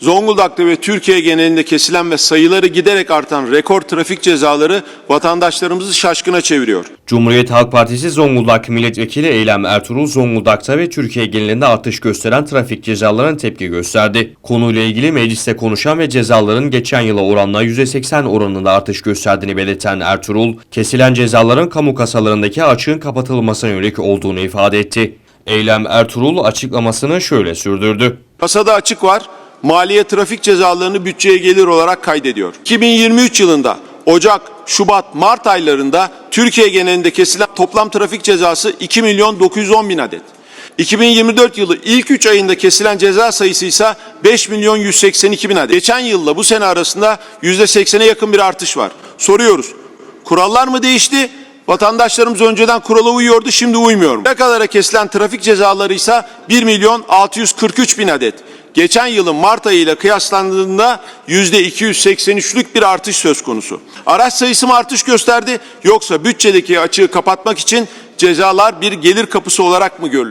Zonguldak'ta ve Türkiye genelinde kesilen ve sayıları giderek artan rekor trafik cezaları vatandaşlarımızı şaşkına çeviriyor. Cumhuriyet Halk Partisi Zonguldak Milletvekili Eylem Ertuğrul, Zonguldak'ta ve Türkiye genelinde artış gösteren trafik cezalarına tepki gösterdi. Konuyla ilgili mecliste konuşan ve cezaların geçen yıla oranla %80 oranında artış gösterdiğini belirten Ertuğrul, kesilen cezaların kamu kasalarındaki açığın kapatılmasına yönelik olduğunu ifade etti. Eylem Ertuğrul açıklamasını şöyle sürdürdü. Kasada açık var. Maliye trafik cezalarını bütçeye gelir olarak kaydediyor. 2023 yılında Ocak, Şubat, Mart aylarında Türkiye genelinde kesilen toplam trafik cezası 2 milyon 910 bin adet. 2024 yılı ilk 3 ayında kesilen ceza sayısı ise 5 milyon 182 bin adet. Geçen yılla bu sene arasında %80'e yakın bir artış var. Soruyoruz. Kurallar mı değişti? Vatandaşlarımız önceden kurala uyuyordu, şimdi uymuyor mu? Ne kadara kesilen trafik cezaları ise 1 milyon 643 bin adet. Geçen yılın Mart ayı ile kıyaslandığında yüzde 283'lük bir artış söz konusu. Araç sayısı mı artış gösterdi yoksa bütçedeki açığı kapatmak için cezalar bir gelir kapısı olarak mı görülüyor?